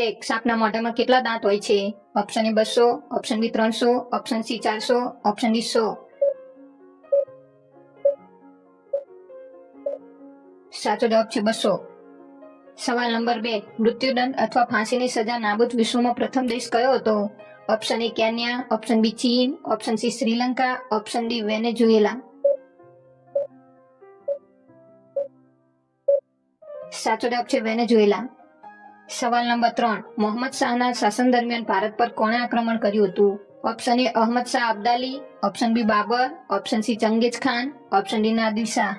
એક સાપના મોઢામાં કેટલા દાંત હોય છે? ઓપ્શન એ બસો ઓપ્શન બી ત્રણસો ઓપ્શન સી ચારસો ઓપ્શન ડી સો. સાચો જવાબ છે બસો. સવાલ નંબર બે, મૃત્યુદંડ અથવા ફાંસીની સજા નાબૂદ વિશ્વમાં પ્રથમ દેશ કયો હતો? Option A Kenya option B ચીન option C Sri Lanka option D Venezuela. સાચો જવાબ છે વેનેઝુએલા. સવાલ નંબર ત્રણ. મોહમ્મદ શાહના શાસન દરમિયાન ભારત પર કોણે આક્રમણ કર્યું હતું? Option A Ahmad Shah Abdali. Option B Babur. Option C Changez Khan. Option D Nadir Shah.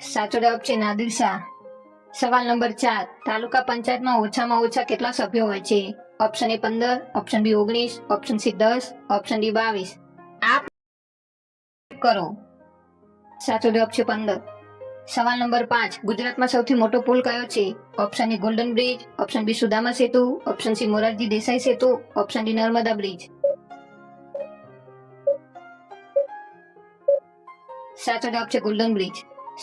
સાચો જવાબ છે નાદિર શાહ. સવાલ નંબર ચાર. તાલુકા પંચાયતમાં ઓછામાં ઓછા કેટલા સભ્યો હોય છે? ઓપ્શન એ પંદર. ઓપ્શન બી ઓગણીસ. ઓપ્શન સી દસ. ઓપ્શન ડી બાવીસ. આપ કરો. સાચો જવાબ છે પંદર. સવાલ નંબર પાંચ. ગુજરાતમાં સૌથી મોટો પુલ કયો છે? Option A golden bridge option B Sudama Setu, option C Morarji Desai Setu, option D Narmada bridge. સાચો જવાબ છે ગોલ્ડન બ્રિજ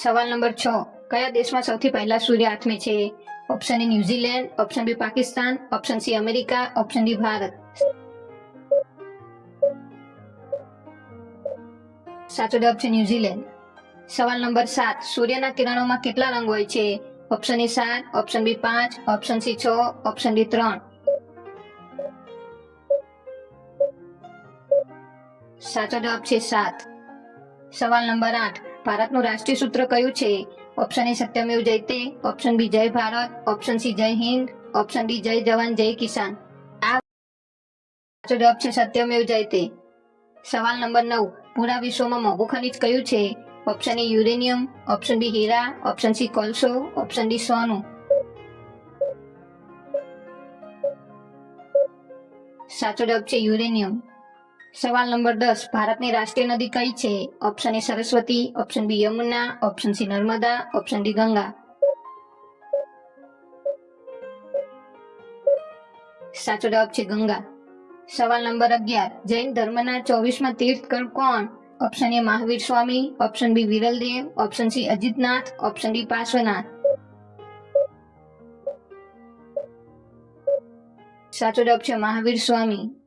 સવાલ નંબર છ. કયા દેશમાં સૌથી પહેલા સૂર્ય આથમે છે? Option A New Zealand, option B Pakistan, option C America, option D Bharat. સાચો જવાબ છે ન્યુઝીલેન્ડ. સવાલ નંબર સાત. સૂર્યના કિરણોમાં કેટલા રંગ હોય છે? ઓપ્શન એ સાત ઓપ્શન બી પાંચ ઓપ્શન સી છ ઓપ્શન ડી ત્રણ. સાચો જવાબ છે સાત. સવાલ નંબર આઠ. ભારતનું રાષ્ટ્રીય સૂત્ર કયું છે? Option A Satyamev Jayate option B જય ભારત ઓપ્શન સી જય હિન્દ ઓપ્શન ડી જય જવાન, જય કિસાન. આ સાચો જવાબ છે સત્યમેવ જયતે. સવાલ નંબર નવ. પૂરા વિશ્વમાં મોંઘું ખનિજ કયું છે? Option A uranium option B Hira option C કોલસો ઓપ્શન ડી સોનું સાચો જવાબ છે યુરેનિયમ સવાલ નંબર દસ, ભારતની રાષ્ટ્રીય નદી કઈ છે? Option A Saraswati. Option B Yamuna. Option C Narmada. Option D Ganga. સાચો જવાબ છે ગંગા. સવાલ નંબર અગિયાર, જૈન ધર્મના ચોવીસમાં તીર્થકર કોણ? Option A Mahavir Swami option B Viraldev option C Ajitnath option D Parshvanath સાચો જવાબ છે મહાવીર સ્વામી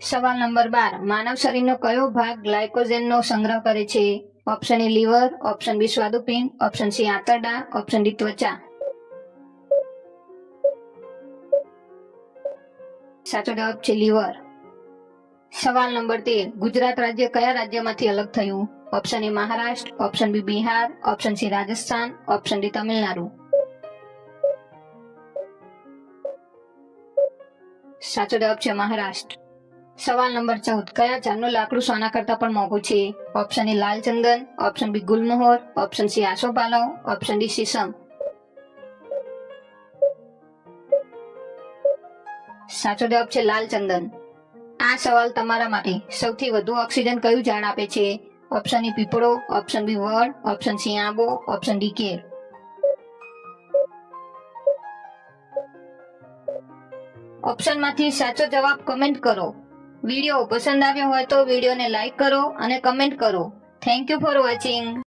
સવાલ નંબર બાર, માનવ શરીરનો કયો ભાગ ગ્લાયકોજેનનો સંગ્રહ કરે છે? Option A liver. Option B સ્વાદુપિંડ. Option C આંતરડા. ઓપ્શન ડી ત્વચા. સાચો જવાબ છે લીવર. સવાલ નંબર તેર ગુજરાત રાજ્ય કયા રાજ્યમાંથી અલગ થયું? Option A Maharashtra. Option B Bihar. Option C Rajasthan. Option D Tamil Nadu. સાચો જવાબ છે મહારાષ્ટ્ર. સવાલ નંબર ચૌદ, કયા ચાંદનું લાકડું સોના કરતા પણ મોંઘું છે? ઓપ્શન એ લાલ ચંદન. ઓપ્શન બી ગુલમોહર. ઓપ્શન સી આસોપાલવ ઓપ્શન ડી સીસમ સાચો જવાબ છે લાલ ચંદન. આ સવાલ તમારા માટે. સૌથી વધુ ઓક્સિજન કયું ઝાડ આપે છે? ઓપ્શન એ પીપળો ઓપ્શન બી વડ ઓપ્શન સી આંબો ઓપ્શન ડી કેર. ઓપ્શનમાંથી સાચો જવાબ કમેન્ટ કરો. વીડિયો પસંદ આવ્યો હોય તો વિડીયોને લાઈક કરો અને કમેન્ટ કરો. Thank you for watching